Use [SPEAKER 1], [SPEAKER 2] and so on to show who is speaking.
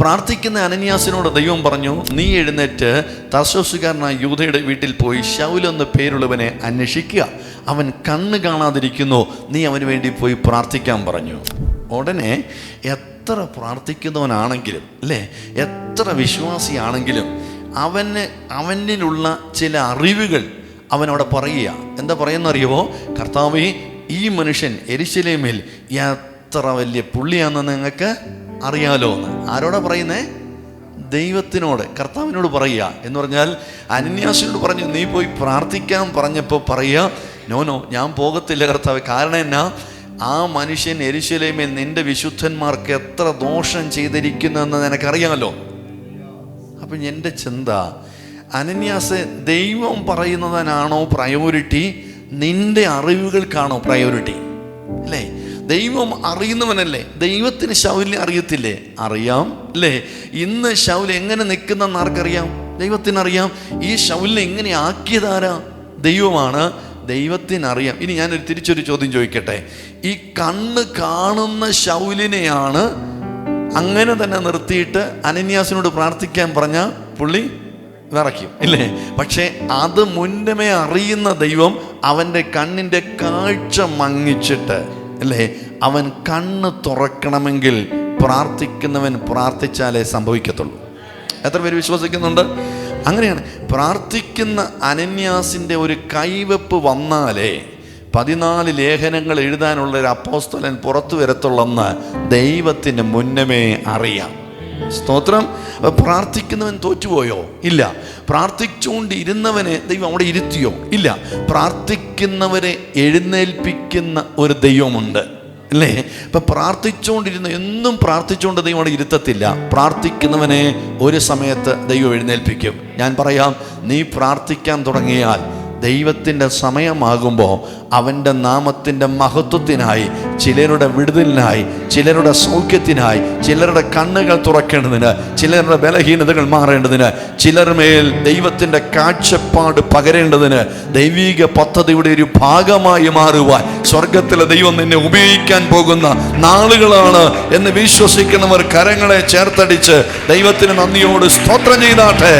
[SPEAKER 1] പ്രാർത്ഥിക്കുന്ന അനന്യാസിനോട് ദൈവം പറഞ്ഞു നീ എഴുന്നേറ്റ് തർശോസുകാരനായ യൂതയുടെ വീട്ടിൽ പോയി ശൗലെന്ന പേരുള്ളവനെ അന്വേഷിക്കുക. അവൻ കണ്ണ് കാണാതിരിക്കുന്നു. നീ അവന് വേണ്ടി പോയി പ്രാർത്ഥിക്കാൻ പറഞ്ഞു. ഉടനെ എത്ര പ്രാർത്ഥിക്കുന്നവനാണെങ്കിലും അല്ലേ? എത്ര വിശ്വാസിയാണെങ്കിലും അവന് അവനിലുള്ള ചില അറിവുകൾ അവനവിടെ പറയുക. എന്താ പറയുന്നറിയുമോ കർത്താവ് ഈ മനുഷ്യൻ എരിശിലേമേൽ എത്ര വലിയ പുള്ളിയാണെന്ന് നിങ്ങൾക്ക് അറിയാലോ എന്ന് ആരോടാ പറയുന്നേ? ദൈവത്തിനോട് കർത്താവിനോട് പറയുക എന്ന് പറഞ്ഞാൽ അനന്യാസിനോട് പറഞ്ഞു നീ പോയി പ്രാർത്ഥിക്കാൻ പറഞ്ഞപ്പോൾ പറയുക. നോ നോ ഞാൻ പോകത്തില്ല കർത്താവ്. കാരണം എന്നാ? ആ മനുഷ്യൻ എരിശിലേമേൽ നിന്റെ വിശുദ്ധന്മാർക്ക് എത്ര ദോഷം ചെയ്തിരിക്കുന്നെന്ന് നിനക്കറിയാമല്ലോ അപ്പം എന്റെ ചിന്ത അനന്യാസ് ദൈവം പറയുന്നതിനാണോ പ്രയോറിറ്റി നിന്റെ അറിവുകൾക്കാണോ പ്രയോറിറ്റി അല്ലേ? ദൈവം അറിയുന്നവനല്ലേ? ദൈവത്തിന് ശൗലിനെ അറിയത്തില്ലേ? അറിയാം. അല്ലേ ഇന്ന് ശൗൽ എങ്ങനെ നിൽക്കുന്നെന്ന് ആർക്കറിയാം? ദൈവത്തിനറിയാം. ഈ ശൗലിനെ എങ്ങനെ ആക്കിയതാരാ? ദൈവമാണ്. ദൈവത്തിനറിയാം. ഇനി ഞാനൊരു തിരിച്ചൊരു ചോദ്യം ചോദിക്കട്ടെ. ഈ കണ്ണ് കാണുന്ന ശൗലിനെയാണ് അങ്ങനെ തന്നെ നിർത്തിയിട്ട് അനന്യാസിനോട് പ്രാർത്ഥിക്കാൻ പറഞ്ഞ പുള്ളി വിറയ്ക്കും. ഇല്ലേ? പക്ഷേ അത് മുന്നമേ അറിയുന്ന ദൈവം അവന്റെ കണ്ണിന്റെ കാഴ്ച മങ്ങിച്ചിട്ട് അല്ലേ? അവൻ കണ്ണ് തുറക്കണമെങ്കിൽ പ്രാർത്ഥിക്കുന്നവൻ പ്രാർത്ഥിച്ചാലേ സംഭവിക്കത്തുള്ളൂ. എത്ര പേര് വിശ്വസിക്കുന്നുണ്ട്? അങ്ങനെയാണ്. പ്രാർത്ഥിക്കുന്ന അനന്യാസിന്റെ ഒരു കൈവെപ്പ് വന്നാലേ പതിനാല് ലേഖനങ്ങൾ എഴുതാനുള്ള ഒരു അപ്പോസ്തലൻ പുറത്തു വരത്തുള്ളെന്ന് ദൈവത്തിന് മുന്നമേ അറിയാം. സ്തോത്രം. പ്രാർത്ഥിക്കുന്നവൻ തോറ്റുപോയോ? ഇല്ല. പ്രാർത്ഥിച്ചുകൊണ്ടിരുന്നവനെ ദൈവം അവിടെ ഇരുത്തിയോ? ഇല്ല. പ്രാർത്ഥിക്കുന്നവരെ എഴുന്നേൽപ്പിക്കുന്ന ഒരു ദൈവമുണ്ട്. അല്ലേ? ഇപ്പം പ്രാർത്ഥിച്ചുകൊണ്ടിരുന്ന എന്നും പ്രാർത്ഥിച്ചുകൊണ്ട് ദൈവം അവിടെ ഇരുത്തത്തില്ല. പ്രാർത്ഥിക്കുന്നവനെ ഒരു സമയത്ത് ദൈവം എഴുന്നേൽപ്പിക്കും. ഞാൻ പറയാം നീ പ്രാർത്ഥിക്കാൻ തുടങ്ങിയാൽ ദൈവത്തിന്റെ സമയമാകുമ്പോൾ അവന്റെ നാമത്തിന്റെ മഹത്വത്തിനായി ചിലരുടെ വിടുതലിനായി ചിലരുടെ സൗഖ്യത്തിനായി ചിലരുടെ കണ്ണുകൾ തുറക്കേണ്ടതിന് ചിലരുടെ ബലഹീനതകൾ മാറേണ്ടതിന് ചിലർ മേൽ ദൈവത്തിന്റെ കാഴ്ചപ്പാട് പകരേണ്ടതിന് ദൈവീക പദ്ധതിയുടെ ഒരു ഭാഗമായി മാറുവാൻ സ്വർഗത്തിലെ ദൈവം നിന്നെ ഉപയോഗിക്കാൻ പോകുന്ന നാളുകളാണ് എന്ന് വിശ്വസിക്കുന്നവർ കരങ്ങളെ ചേർത്തടിച്ച് ദൈവത്തിന് നന്ദിയോട് സ്തോത്രം ചെയ്താട്ടെ.